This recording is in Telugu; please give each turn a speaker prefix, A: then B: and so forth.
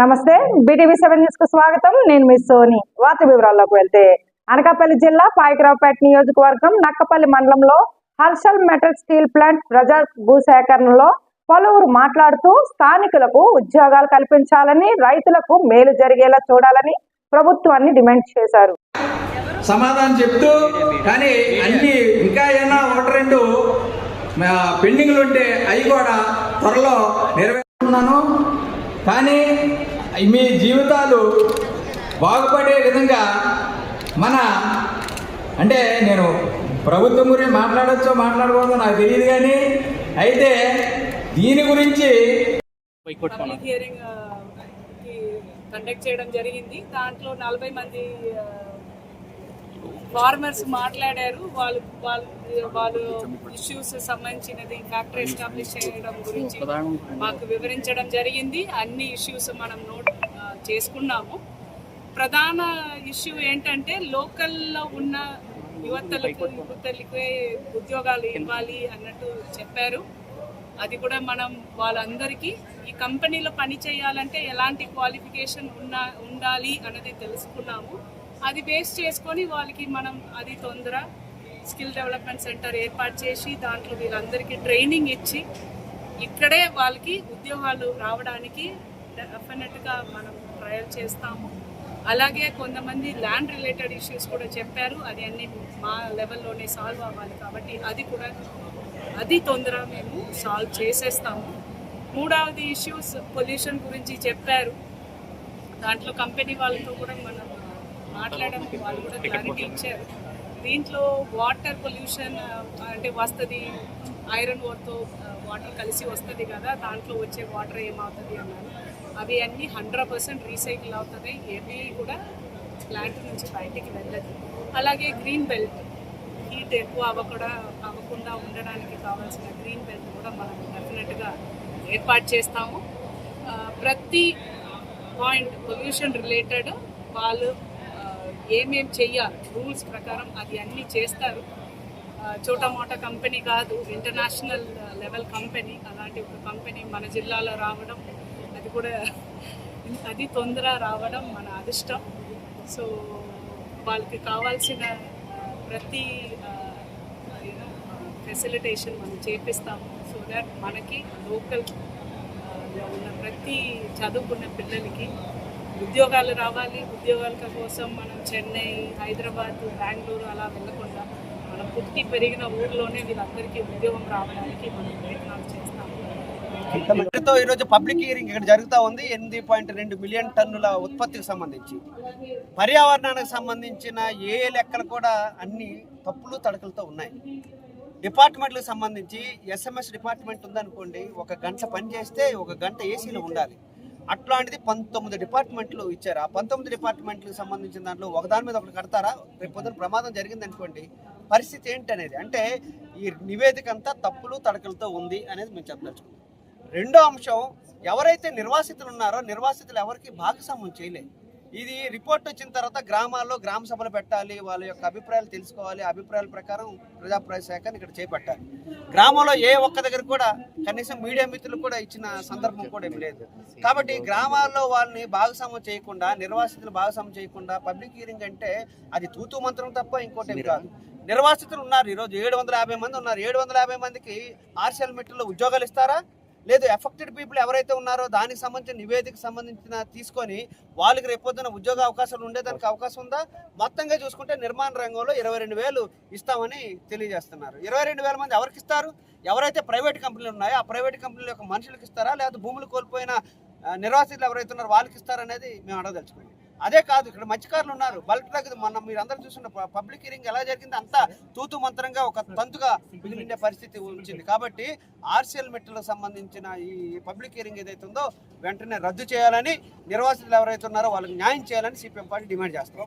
A: నమస్తే బీటీవీ సెవెన్ న్యూస్కు స్వాగతం. నేను మీ సోని. వార్త వివరాల్లోకి వెళ్తే అనకాపల్లి జిల్లా పాయకరావుపేట నియోజకవర్గం నక్కపల్లి మండలంలో హర్షల్ మెటల్ స్టీల్ ప్లాంట్ ప్రజా భూసేకరణలో పలువురు మాట్లాడుతూ స్థానికులకు ఉద్యోగాలు కల్పించాలని రైతులకు మేలు జరిగేలా చూడాలని ప్రభుత్వాన్ని డిమాండ్ చేశారు.
B: సమాధానం చెప్తూ కానీ అన్ని ఇంకా ఏమైనా ఒకటి రెండు పెండింగ్లు ఉంటే అవి కూడా త్వరలో నెరవేరుతున్నాను కానీ మీ జీవితాలు బాగుపడే విధంగా మన అంటే నేను ప్రభుత్వం గురించి మాట్లాడచ్చో మాట్లాడకూడదో నాకు తెలియదు కానీ అయితే దీని గురించి
C: కండక్ట్ చేయడం జరిగింది. దాంట్లో నలభై మంది ఫార్మర్స్ మాట్లాడారు. వాళ్ళు వాళ్ళు వాళ్ళు ఇష్యూస్ సంబంధించినది ఫ్యాక్టరీ ఎస్టాబ్లిష్ చేయడం గురించి మాకు వివరించడం జరిగింది. అన్ని ఇష్యూస్ మనం నోట్ చేసుకున్నాము. ప్రధాన ఇష్యూ ఏంటంటే లోకల్లో ఉన్న యువతలకు యువతలకే ఉద్యోగాలు ఇవ్వాలి అన్నట్టు చెప్పారు. అది కూడా మనం వాళ్ళందరికీ ఈ కంపెనీలో పని చేయాలంటే ఎలాంటి క్వాలిఫికేషన్ ఉన్నా ఉండాలి అన్నది తెలుసుకున్నాము. అది బేస్ చేసుకొని వాళ్ళకి మనం అది తొందర స్కిల్ డెవలప్మెంట్ సెంటర్ ఏర్పాటు చేసి దాంట్లో వీళ్ళందరికీ ట్రైనింగ్ ఇచ్చి ఇక్కడే వాళ్ళకి ఉద్యోగాలు రావడానికి డెఫినెట్గా మనం ట్రయల్ చేస్తాము. అలాగే కొంతమంది ల్యాండ్ రిలేటెడ్ ఇష్యూస్ కూడా చెప్పారు. అది అన్ని మా లెవెల్లోనే సాల్వ్ అవ్వాలి కాబట్టి అది కూడా అది తొందర మేము సాల్వ్ చేసేస్తాము. మూడవది ఇష్యూస్ పొల్యూషన్ గురించి చెప్పారు. దాంట్లో కంపెనీ వాళ్ళతో కూడా మనం మాట్లాడడం వాళ్ళు కూడా క్లారిటీ ఇచ్చారు. దీంట్లో వాటర్ పొల్యూషన్ అంటే వస్తుంది ఐరన్ ఓర్తో వాటర్ కలిసి వస్తుంది కదా దాంట్లో వచ్చే వాటర్ ఏమవుతుంది అన్నారు అవి అన్నీ హండ్రెడ్ పర్సెంట్ రీసైకిల్ అవుతుంది ఏమీ కూడా ప్లాంట్ నుంచి బయటికి వెళ్ళదు. అలాగే గ్రీన్ బెల్ట్ హీట్ ఎక్కువ అవ్వకుండా అవ్వకుండా ఉండడానికి కావాల్సిన గ్రీన్ బెల్ట్ కూడా మనం డెఫినెట్గా ఏర్పాటు చేస్తాము. ప్రతి పాయింట్ పొల్యూషన్ రిలేటెడ్ వాళ్ళు ఏమేమి ఏమేం చెయ్యాలి రూల్స్ ప్రకారం అది అన్నీ చేస్తారు. చోటమోట కంపెనీ కాదు ఇంటర్నేషనల్ లెవెల్ కంపెనీ అలాంటి ఒక కంపెనీ మన జిల్లాలో రావడం అది కూడా అది తొందర రావడం మన అదృష్టం. సో వాళ్ళకి కావాల్సిన ప్రతి ఫెసిలిటేషన్ మనం చేపిస్తాము. సో దట్ మనకి లోకల్ ఉన్న ప్రతి చదువుకున్న పిల్లలకి ఉద్యోగాలు రావాలి. ఉద్యోగాల కోసం మనం చెన్నై హైదరాబాద్ బెంగళూరు అలా వెళ్ళకుండా మనం పుట్టి పెరిగిన ఊర్లోనే వీళ్ళందరికీ ఉద్యోగం రావడానికి మనం ప్రయత్నాలు చేస్తాము.
D: తో ఈరోజు పబ్లిక్ హియరింగ్ ఇక్కడ జరుగుతూ ఉంది. ఎనిమిది పాయింట్ రెండు మిలియన్ టన్నుల ఉత్పత్తికి సంబంధించి. పర్యావరణానికి సంబంధించిన ఏ లెక్కలు కూడా అన్ని తప్పులు తడకలతో ఉన్నాయి. డిపార్ట్మెంట్లకు సంబంధించి ఎస్ఎంఎస్ డిపార్ట్మెంట్ ఉందనుకోండి ఒక గంట పని చేస్తే ఒక గంట ఏసీలో ఉండాలి. అట్లాంటిది పంతొమ్మిది డిపార్ట్మెంట్లు ఇచ్చారు. ఆ పంతొమ్మిది డిపార్ట్మెంట్లకు సంబంధించిన దాంట్లో ఒకదాని మీద ఒకటి కడతారా? రేపు ప్రమాదం జరిగింది అనుకోండి పరిస్థితి ఏంటి అనేది అంటే ఈ నివేదిక అంతా తప్పులు తడకలతో ఉంది అనేది మేము చెప్పదలుచుకున్నాం. రెండో అంశం ఎవరైతే నిర్వాసితులు ఉన్నారో నిర్వాసితులు ఎవరికి భాగస్వామ్యం చేయలేదు. ఇది రిపోర్ట్ వచ్చిన తర్వాత గ్రామాల్లో గ్రామ సభలు పెట్టాలి వాళ్ళ యొక్క అభిప్రాయాలు తెలుసుకోవాలి అభిప్రాయాల ప్రకారం ప్రజాప్రాయ శాఖను ఇక్కడ చేపట్టాలి. గ్రామంలో ఏ ఒక్క దగ్గర కూడా కనీసం మీడియా మిత్రులు కూడా ఇచ్చిన సందర్భం కూడా ఏమి లేదు. కాబట్టి గ్రామాల్లో వాళ్ళని భాగస్వామ్యం చేయకుండా నిర్వాసితులు భాగస్వామ్యం చేయకుండా పబ్లిక్ హియరింగ్ అంటే అది తూతూ మంత్రం తప్ప ఇంకోటి కాదు. నిర్వాసితులు ఉన్నారు ఈరోజు ఏడు వందల యాభై మంది ఉన్నారు. ఏడు వందల యాభై మందికి ఆర్సీఎల్ మెట్లలో ఉద్యోగాలు ఇస్తారా? లేదు ఎఫెక్టెడ్ పీపుల్ ఎవరైతే ఉన్నారో దానికి సంబంధించిన నివేదిక సంబంధించిన తీసుకొని వాళ్ళకి రేపొద్దున ఉద్యోగ అవకాశాలు ఉండేదానికి అవకాశం ఉందా? మొత్తంగా చూసుకుంటే నిర్మాణ రంగంలో ఇరవై రెండు వేలు ఇస్తామని తెలియజేస్తున్నారు. ఇరవై రెండు వేల మంది ఎవరికి ఇస్తారు? ఎవరైతే ప్రైవేట్ కంపెనీలు ఉన్నాయో ఆ ప్రైవేట్ కంపెనీల యొక్క మనుషులకు ఇస్తారా? లేదా భూములు కోల్పోయిన నిర్వాసితులు ఎవరైతే ఉన్నారో వాళ్ళకి ఇస్తారనేది మేము అడగదలుచుకోండి అదే కాదు ఇక్కడ మత్స్యకారులు ఉన్నారు. బల్క్ ట్రక్ మనం మీరు అందరూ చూస్తున్న పబ్లిక్ హీరింగ్ ఎలా జరిగింది అంతా తూతు మంత్రంగా ఒక తంతుగా మిగిలిండే పరిస్థితి ఉంచింది కాబట్టి ఆర్సీఎల్ మెట్లకు సంబంధించిన ఈ పబ్లిక్ హీరింగ్ ఏదైతే ఉందో వెంటనే రద్దు చేయాలని నిర్వాసితులు ఎవరైతే ఉన్నారో వాళ్ళకి న్యాయం చేయాలని సిపిఎం పార్టీ డిమాండ్ చేస్తాం